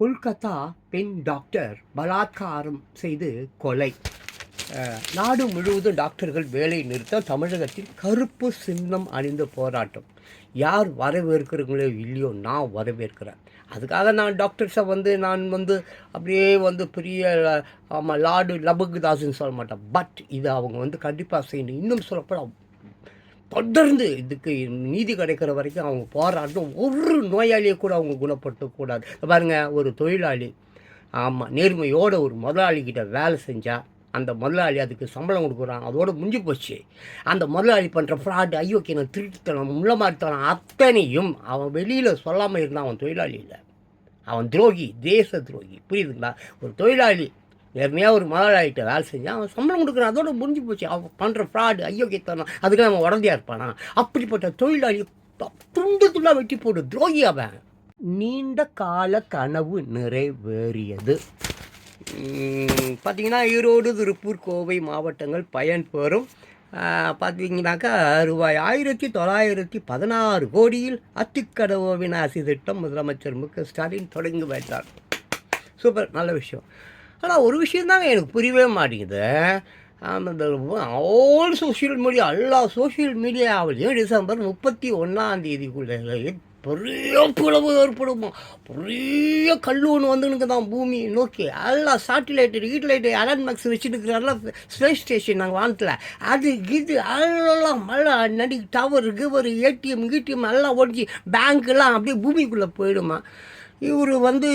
கொல்கத்தா பெண் டாக்டர் பலாத்காரம் செய்து கொலை. நாடு முழுவதும் டாக்டர்கள் வேலை நிறுத்தம் தமிழகத்தில் கருப்பு சின்னம் அணிந்த போராட்டம். யார் வரவேற்கிறீங்களோ இல்லையோ நான் வரவேற்கிறேன். அதுக்காக நான் டாக்டர்ஸை வந்து நான் வந்து அப்படியே வந்து பெரிய ஆமாம் லார்டு லபுகுதாஸ்ன்னு சொல்ல மாட்டேன். பட் இது அவங்க வந்து கண்டிப்பாக செய்யணும். இன்னும் சொல்லப்போனால் தொடர்ந்து இதுக்கு நீதி கிடைக்கிற வரைக்கும் அவங்க போராட்டம் ஒரு நோயாளியை கூட அவங்க குணப்படுத்தக்கூடாது. பாருங்கள் ஒரு தொழிலாளி ஆமாம் நேர்மையோட ஒரு முதலாளிகிட்ட வேலை செஞ்சால் அந்த முதலாளி அதுக்கு சம்பளம் கொடுக்குறான் அதோட முடிஞ்சு போச்சு. அந்த முதலாளி பண்ணுற ஃப்ராடு ஐயோக்கியம் திருட்டுத்தனம் முள்ளமாரித்தனம் அத்தனையும் அவன் வெளியில் சொல்லாமல் இருந்தான் அவன் தொழிலாளி இல்லை அவன் துரோகி தேச துரோகி. புரியுதுங்களா? ஒரு தொழிலாளி நேர்மையாக ஒரு முதலாளிகிட்ட வேலை செஞ்சால் அவன் சம்பளம் கொடுக்குறான். அதோட முடிஞ்சு போச்சு. அவன் பண்ணுற ஃப்ராடு ஐயோக்கியத்தனம் அதுக்கு அவன் உடந்தையாக இருப்பானா? அப்படிப்பட்ட தொழிலாளி த- துண்டு துண்டாக வெட்டி போடு. துரோகி அவன். நீண்ட கால கனவு நிறைவேறியது. பார்த்திங்கன்னா பார்த்தீங்கன்னா ஈரோடு திருப்பூர் கோவை மாவட்டங்கள் பயன்பெறும் பார்த்தீங்கன்னாக்கா ரூபாய் ஆயிரத்தி தொள்ளாயிரத்தி பதினாறு கோடியில் அத்திக்கடவு விநாசி திட்டம் முதலமைச்சர் மு க ஸ்டாலின் தொடங்கி வைத்தார். சூப்பர் நல்ல விஷயம். ஆனால் ஒரு விஷயந்தாங்க எனக்கு புரியவே மாட்டேங்குது. அந்த ஆல் சோஷியல் மீடியா எல்லா சோஷியல் மீடியாவிலையும் டிசம்பர் முப்பத்தி ஒன்றாம் தேதிக்குள்ளே பெரிய பிளவு ஏற்படுமா? பெரிய கல் ஒன்று வந்துனுக்கு தான் பூமி நோக்கி. எல்லாம் சாட்டிலைட்டு ஹீட்லைட்டு அலன் மேக்ஸ் வச்சுட்டு ஸ்பேஸ் ஸ்டேஷன் நாங்கள் வானத்தில் அது இது எல்லாம் மழை நடி டவர் கிவர் ஏடிஎம் கிடிஎம் எல்லாம் ஒடிச்சு பேங்க்கெல்லாம் அப்படியே பூமிக்குள்ளே போயிடுமா? இவர் வந்து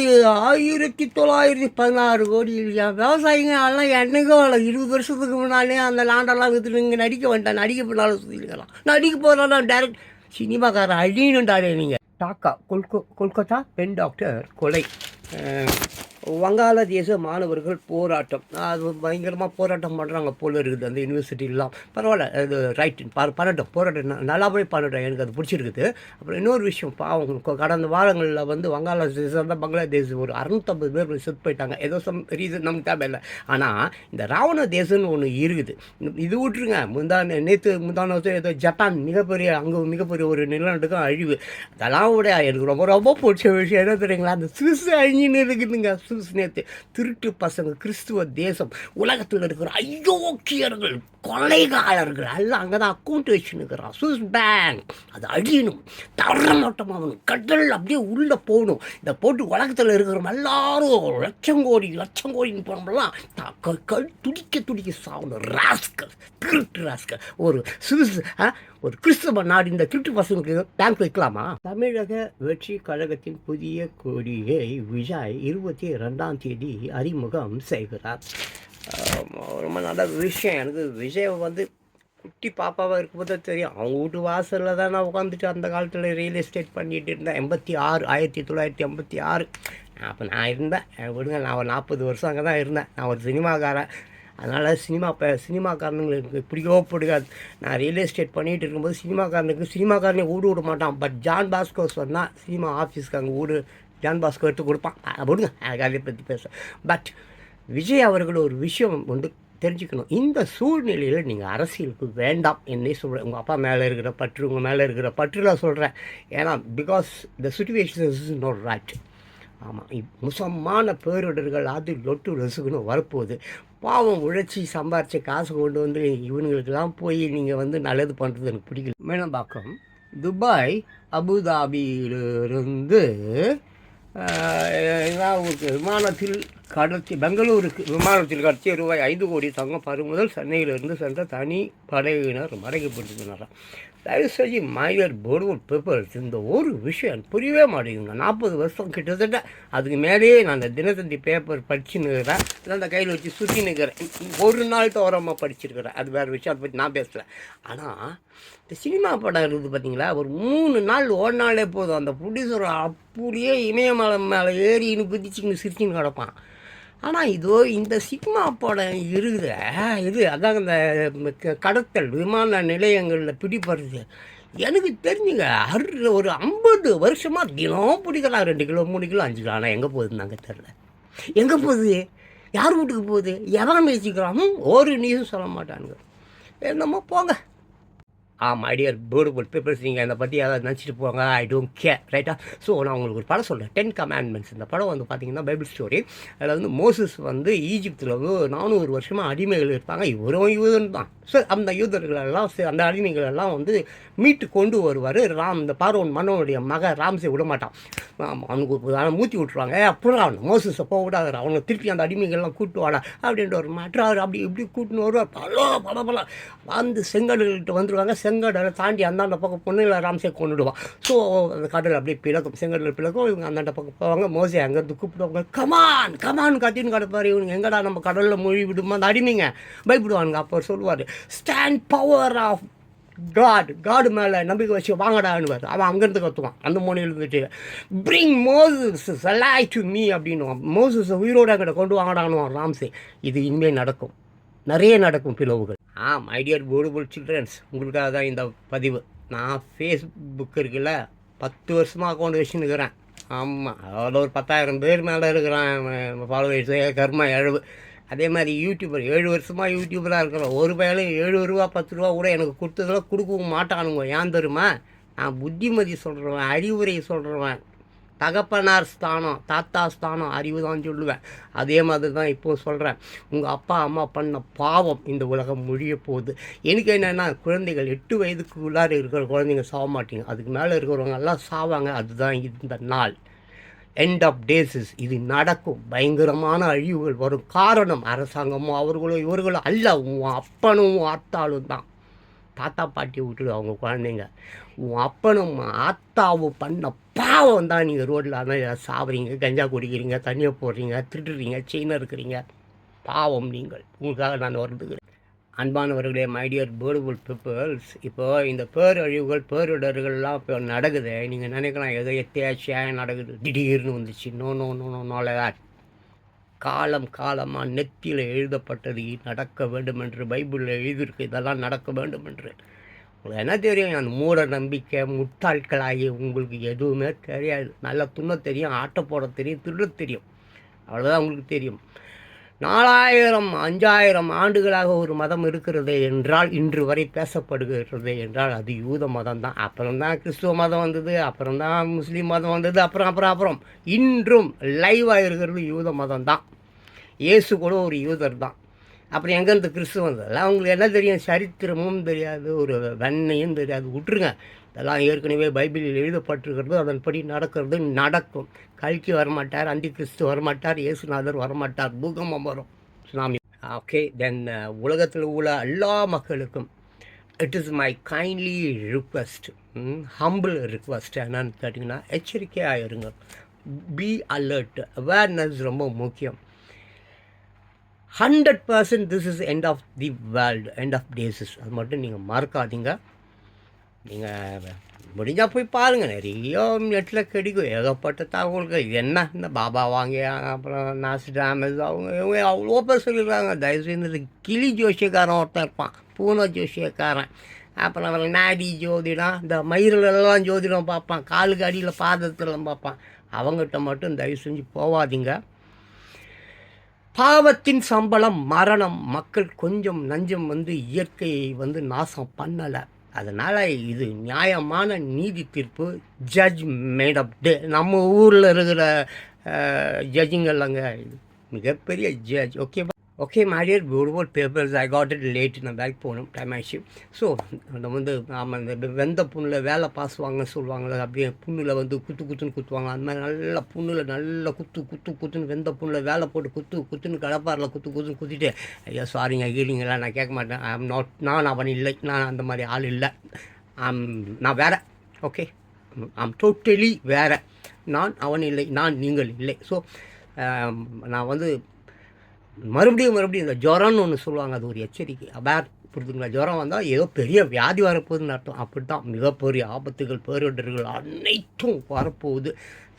ஆயிரத்தி தொள்ளாயிரத்தி பதினாறு கோடி இல்லையா விவசாயிங்க எல்லாம் என்னைக்கோ இருபது வருஷத்துக்கு முன்னாலே அந்த லேண்டெல்லாம் விற்றுட்டு இங்கே நடிக்க வேண்டாம் நடிக்க பின்னாலும் சொல்லிக்கலாம் நடிக்க போகிறதெல்லாம் டேரக்ட் சினிமாக்காரன் அழியணுண்டாரே நீங்கள் டாக்கா கொல்கோ கொல்கத்தா பெண் டாக்டர் கொலை. வங்காளதேச மாணவர்கள் போராட்டம். அது பயங்கரமாக போராட்டம் பண்ணுறாங்க போல இருக்குது அந்த யூனிவர்சிட்டிலாம் பரவாயில்ல அது ரைட் பண்ணட்டும் போராட்டம் நல்லா நல்லாவே பண்ணட்டும் எனக்கு அது பிடிச்சிருக்குது. அப்புறம் இன்னொரு விஷயம் பாவம் கடந்த வாரங்களில் வந்து வங்காளதேசம் தான் பங்களாதேஷ் ஒரு அறுநூத்தம்பது பேர் செத்து போயிட்டாங்க. ஏதோ சம் ரீசன் நமக்கு தேவையில்லை. ஆனால் இந்த ராவண தேசம்னு ஒன்று இருக்குது. இது விட்டுருங்க. முந்தா நேற்று முந்தான வருஷம் ஏதோ ஜப்பான் மிகப்பெரிய அங்கே மிகப்பெரிய ஒரு நிலநடுக்கம் அழிவு. அதெல்லாம் விட எனக்கு ரொம்ப ரொம்ப பிடிச்ச விஷயம் என்ன தெரியுங்களா? அந்த சிசு அழிஞ்சின்னு இருக்குதுங்க. கிறிஸ்துவ நேற்று திருட்டு பசங்க கிறிஸ்துவ தேசம் உலகத்தில் இருக்கிற அயோக்கியர்கள் கொலைகாரர்கள் எல்லாம் அங்கே தான் அக்கௌண்ட் வச்சுன்னுக்கிறான். சுவிஸ் பேங்க் அது அழியணும். தரமாட்டமாகணும் கடல் அப்படியே உள்ளே போகணும். இதை போட்டு உலகத்தில் இருக்கிறவங்க எல்லாரும் லட்சம் கோடி லட்சம் கோடின்னு போனோம்லாம் கல் துடிக்க துடிக்க சாகணும். ராஸ்கல் திருட்டு ராஸ்கல் ஒரு சுவிஸ் ஆ, ஒரு கிறிஸ்தவ நாடு இந்த திருட்டு பசங்களுக்கு பேங்க் வைக்கலாமா? தமிழக வெற்றி கழகத்தின் புதிய கொடியை விஜய் இருபத்தி ரெண்டாம் தேதி அறிமுகம் செய்கிறார். ரொம்ப நல்ல விஷயம். எனக்கு விஜய் வந்து குட்டி பாப்பாவாக இருக்கும்போது தெரியும். அவங்க வீட்டு வாசலில் தான் நான் உட்காந்துட்டு அந்த காலத்தில் ரியல் எஸ்டேட் பண்ணிட்டு இருந்தேன். எண்பத்தி ஆறு ஆயிரத்தி தொள்ளாயிரத்தி எண்பத்தி ஆறு. அப்போ நான் இருந்தேன். விடுங்க நான் ஒரு நாற்பது வருஷம் அங்கே தான் இருந்தேன். நான் ஒரு சினிமாக்காரன். அதனால் சினிமா இப்போ சினிமாக்காரனுங்களுக்கு பிடிக்கவோ பிடிக்காது நான் ரியல் எஸ்டேட் பண்ணிகிட்டு இருக்கும்போது சினிமாக்காரனுக்கு சினிமாக்காரனே வீடு விட மாட்டான். பட் ஜான் பாஸ்கோஸ் வந்தால் சினிமா ஆஃபீஸ்க்கு அங்கே வீடு ஜான் பாஸ்கோ எடுத்து கொடுப்பான். விடுங்க அதை பற்றி பேச. பட் விஜய் அவர்கள் ஒரு விஷயம் வந்து தெரிஞ்சுக்கணும். இந்த சூழ்நிலையில் நீங்கள் அரசியலுக்கு வேண்டாம் என்னே சொல்கிறேன் உங்கள் அப்பா மேலே இருக்கிற பற்று உங்கள் மேலே இருக்கிற பற்று நான் சொல்கிறேன் ஏன்னா because the situation is not right ஆமாம் முசமான பேரிடர்கள் அது லொட்டு ரசுக்குன்னு வரப்போகுது. பாவம் உழைச்சி சம்பாரித்த காசு கொண்டு வந்து இவனுங்களுக்கெல்லாம் போய் நீங்கள் வந்து நல்லது பண்ணுறது எனக்கு பிடிக்கல. மேனம்பாக்கம் துபாய் அபுதாபியிலிருந்து ஊருக்கு விமானத்தில் கடத்தி பெங்களூருக்கு விமானத்தில் கடத்திய ரூபாய் ஐந்து கோடி தங்கம் பறிமுதல் சென்னையிலிருந்து சென்ற தனி படையினர் மறைக்கப்பட்டிருக்கிறாராம் தயவு செஞ்சு மையர் போர்டுவுட் பீப்புள்ஸ் இந்த ஒரு விஷயம் புரியவே மாட்டேங்குங்க நாற்பது வருஷம் கிட்டத்தட்ட அதுக்கு மேலேயே நான் அந்த தினத்தந்தி பேப்பர் படிச்சு நிற்கிறேன் இல்லை அந்த கையில் வச்சு சுற்றி நிற்கிறேன் ஒரு நாள் தோரமாக படிச்சிருக்கிறேன். அது வேறு விஷயம். அதை பற்றி நான் பேசுகிறேன் ஆனால் இந்த சினிமா படம் இருக்குது பார்த்தீங்களா ஒரு மூணு நாள் ஓடினாலே போதும். அந்த ப்ரொடியூசர் அப்படியே இமயமலை மேலே ஏறின்னு குதிச்சுன்னு சிரிச்சின்னு கிடப்பான். ஆனால் இதோ இந்த சிக்மா படம் இருக்குது. இது அதான் இந்த கடத்தல் விமான நிலையங்களில் பிடிப்படுறது எனக்கு தெரிஞ்சுங்க அரு ஒரு ஐம்பது வருஷமாக தினம் பிடிக்கலாம். ரெண்டு கிலோ மூணு கிலோ அஞ்சு கிலோ. ஆனால் எங்கே போகுதுன்னு நாங்கள் தெரில எங்கே போகுது? யார் வீட்டுக்கு போகுது? எவன் பேசிக்கிறான் ஒரு நியூஸும் சொல்ல மாட்டானுங்க. என்னமோ போங்க. ஆம் ஐடியர் பியூட்டிஃபுல் பீப்புள்ஸ் நீங்கள் அதை பற்றி ஏதாவது நினச்சிட்டு போங்க ஐ டோன்ட் கேர் ரைட்டா ஸோ நான் உங்களுக்கு ஒரு படம் சொல்கிறேன் டென் கமாண்ட்மெண்ட்ஸ் இந்த படம் வந்து பார்த்தீங்கன்னா பைபிள் ஸ்டோரி அதில் வந்து மோசஸ் வந்து ஈஜிப்தில் வந்து நானூறு வருஷமாக அடிமைகள் இருப்பாங்க. இவரும் யூதன் தான். ஸோ அந்த யூதர்களெல்லாம் சே- அந்த அடிமைகளெல்லாம் வந்து மீட்டு கொண்டு வருவார். ராம் இந்த பார்வன் மன்னனுடைய மக ராம்சே விட மாட்டான். அவனுக்கு அவனை மூத்தி விட்ருவாங்க அப்புறம் அவன் மோசஸை போக விடாத அவனை திருப்பி அந்த அடிமைகள்லாம் கூட்டு வாடா அப்படின்ற ஒரு மாற்றார். அப்படி இப்படி கூட்டின்னு வருவார். பல பல பல. வந்து செங்கடல்கிட்ட வந்துடுவாங்க செங்கடலை தாண்டி அந்தாண்ட பக்கம் பொண்ணுல ராம்சே கொண்டுடுவான் ஸோ அந்த கடல் அப்படியே பிளக்கும் செங்கடல் பிளக்கும் இவங்க அந்தாண்ட பக்கம் போவாங்க. மோசே அங்கேருந்து கூப்பிடுவாங்க கமான் கமான் கத்தின்னு கிடப்பாரு இவங்க எங்கடா நம்ம கடலில் மொழி விடுமா? அந்த அடிமைங்க. பயப்படுவானுங்க. அப்போ சொல்லுவார் ஸ்டாண்ட் பவர் ஆஃப் காட் காடு மேலே நம்பிக்கை வச்சு வாங்கடான்னுவார். அவன் அங்கேருந்து கத்துவான். அந்த மொழியில் இருந்துட்டு bring Moses alive to me அப்படின்னுவான். Moses உயிரோட கிட்ட கொண்டு வாங்கடான்னுவான் ராம்சே. இது இனிமேல் நடக்கும். நிறைய நடக்கும் பிளவுகள். Ah my dear beautiful childrens உங்களுக்காக தான் இந்த பதிவு. நான் ஃபேஸ்புக் இருக்குல்ல பத்து வருஷமாக அக்கௌண்ட் வச்சுன்னுக்கிறேன் ஆமாம் அவ்வளோ ஒரு பத்தாயிரம் பேர் மேலே இருக்கிறான் ஃபாலோவர்ஸு கர்மா எழுவு அதே மாதிரி யூடியூபர் ஏழு வருஷமாக யூடியூபராக இருக்கிறோம். ஒரு வேலையும் ஏழு ரூபா பத்து ரூபா கூட எனக்கு கொடுத்ததெல்லாம் கொடுக்கவும் மாட்டானுங்க. ஏன் தெரியுமா? நான் புத்திமதி சொல்கிறவன் அறிவுரை சொல்கிறவன் தகப்பனார் ஸ்தானம் தாத்தா ஸ்தானம் அறிவு தான் சொல்லுவேன். அதே மாதிரி தான் இப்போ சொல்கிறேன் உங்கள் அப்பா அம்மா பண்ண பாவம் இந்த உலகம் முடிய போகுது. எனக்கு என்னென்னா குழந்தைகள் எட்டு வயதுக்கு உள்ளார இருக்கிற குழந்தைங்க சாக மாட்டீங்க. அதுக்கு மேலே இருக்கிறவங்க எல்லாம் சாவாங்க. அதுதான் இந்த நாள். எண்ட் ஆஃப் டேஸஸ் இது நடக்கும். பயங்கரமான அழிவுகள் வரும். காரணம் அரசாங்கமும் அவர்களும் இவர்களும் அல்ல. உன் அப்பனும் உன் தான். தாத்தா பாட்டியை விட்டுடு அவங்க குழந்தைங்க. உன் அப்பனும் ஆத்தாவும் பண்ண பாவம் தான் நீங்கள் ரோட்டில் ஆனால் சாப்பிட்றீங்க கஞ்சா குடிக்கிறீங்க தண்ணியை போடுறீங்க திருடுறீங்க செயினை இருக்கிறீங்க. பாவம் நீங்கள். உங்களுக்காக நான் வருந்துக்கிறேன் அன்பானவர்களே மைடியர் பியூட்டிஃபுல் பீப்புள்ஸ் இப்போது இந்த பேரழிவுகள் பேரிடர்கள்லாம் இப்போ நடக்குது. நீங்கள் நினைக்கலாம் ஏதோ எத்தியாச்சியாக நடக்குது. திடீர்னு வந்துச்சு. நோ நோ நோ நோ நோல காலம் காலமாக நெத்தியில் எழுதப்பட்டது நடக்க வேண்டும் என்று பைபிளில் எழுதியிருக்கு இதெல்லாம் நடக்க வேண்டும் என்று உங்களுக்கு என்ன தெரியும்? அந்த மூட நம்பிக்கை முட்டாட்களாகி உங்களுக்கு எதுவுமே தெரியாது. நல்லா துண்ண தெரியும் ஆட்ட போட தெரியும் திருட தெரியும். அவ்வளோதான் உங்களுக்கு தெரியும். நாலாயிரம் அஞ்சாயிரம் ஆண்டுகளாக ஒரு மதம் இருக்கிறது என்றால் இன்று வரை பேசப்படுகிறது என்றால் அது யூத மதம் தான். அப்புறம் தான் கிறிஸ்துவ மதம் வந்தது அப்புறம் தான் முஸ்லீம் மதம் வந்தது அப்புறம் அப்புறம் அப்புறம். இன்றும் லைவாக இருக்கிறது யூத மதம் தான். இயேசு கூட ஒரு யூதர் தான். அப்புறம் எங்கேருந்து கிறிஸ்து வந்ததில்ல அவங்களுக்கு என்ன தெரியும்? சரித்திரமும் தெரியாது ஒரு வெண்ணையும் தெரியாது. விட்டுருங்க. இதெல்லாம் ஏற்கனவே பைபிளில் எழுதப்பட்டிருக்கிறது. அதன்படி நடக்கிறது நடக்கும். கல்கி வரமாட்டார் அந்தி கிறிஸ்து வரமாட்டார் இயேசுநாதர் வரமாட்டார். பூகம்பம் வரும். சுனாமி. ஓகே தென் உலகத்தில் உள்ள எல்லா மக்களுக்கும் it is my kindly request humble request என்னன்னு கேட்டிங்கன்னா எச்சரிக்கையாக இருங்க. பி அலர்ட் அவேர்னஸ் ரொம்ப முக்கியம். Hundred percent this is end of the world end of days அது மட்டும் நீங்கள் மறக்காதீங்க. நீங்கள் முடிஞ்சால் போய் பாருங்கள் நிறைய நெட்டில் கிடைக்கும். ஏகப்பட்ட தகவல்கள். இது என்ன? இந்த பாபா வாங்கி அப்புறம் நாசிடாமஸ் அவங்க இவங்க அவ்வளோ பேர் சொல்லியிருக்காங்க தயவுசெய்து கிளி ஜோசியக்காரன் ஒருத்தன் இருப்பான். பூனை ஜோசியக்காரன். அப்புறம் அவன் நாடி ஜோதிடம். இந்த மயிரிலெல்லாம் ஜோதிடம் பார்ப்பான். காலுக்கு அடியில் பாதத்திலாம் பார்ப்பான். அவங்ககிட்ட மட்டும் தயவு செஞ்சு போவாதீங்க. பாவத்தின் சம்பளம் மரணம் மக்கள் கொஞ்சம் நஞ்சம் வந்து இயற்கையை வந்து நாசம் பண்ணலை. அதனால் இது நியாயமான நீதி தீர்ப்பு. ஜட்ஜ் மேட் அப் டே நம்ம ஊரில் இருக்கிற ஜட்ஜுங்கள்லாங்க இது மிகப்பெரிய ஜட்ஜ் ஓகேவா okay மேரியர் beautiful papers I got it late நான் பேக் போகணும் டைம் ஆயிடுச்சு ஸோ நம்ம வந்து ஆமாம் இந்த வெந்த புண்ணில் வேலை பாசுவாங்கன்னு சொல்லுவாங்களே அப்படியே புண்ணில் வந்து குத்து குத்துன்னு குத்துவாங்க. அந்த மாதிரி நல்ல புண்ணில் நல்லா குத்து குத்து குத்துன்னு வெந்த புண்ணில் வேலை போட்டு குத்து குத்துன்னு கடப்பாரில் குத்து குத்துன்னு குத்திட்டு ஐயா சாரிங்க கீழிங்களா நான் கேட்க மாட்டேன். ஐ எம் நாட் நான் அவன் இல்லை. நான் அந்த மாதிரி ஆள் இல்லை. ஆம் நான் வேறு. ஓகே ஆம் டோட்டலி வேறே. நான் அவன் இல்லை. நான் நீங்கள் இல்லை. ஸோ நான் வந்து மறுபடியும் மறுபடியும் இந்த ஜுரம்னு ஒன்று சொல்லுவாங்க அது ஒரு எச்சரிக்கை. அபேர் புரிதுங்களா ஜுரம் வந்தால் ஏதோ பெரிய வியாதி வரப்போகுதுன்னு அர்த்தம். அப்படி தான் மிகப்பெரிய ஆபத்துகள் பேரிடர்கள் அனைத்தும் வரப்போகுது.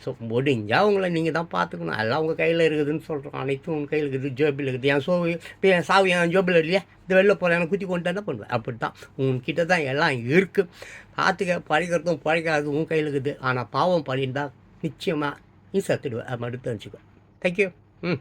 ஸோ முடிஞ்சால் உங்களை நீங்கள் தான் பார்த்துக்கணும். எல்லாம் உங்கள் கையில் இருக்குதுன்னு சொல்கிறோம் அனைத்தும் உங்கள் கையில் இருக்குது. ஜோபில் இருக்குது. என் சோவு இப்போ என் சாவு என் ஜோபில் இல்லையா? இந்த வெளில போகிறேன் எனக்கு குத்தி கொண்டு என்ன பண்ணுவேன். அப்படி தான் உங்ககிட்ட தான் எல்லாம் இருக்குது பார்த்துக்க பழிக்கிறதும் பழிக்காது உன் கையில் இருக்குது. ஆனால் பாவம் பழிந்தால் நிச்சயமாக நீ சத்துடுவேன் அது மட்டும் தெரிஞ்சுக்கோ. தேங்க்யூ ம்.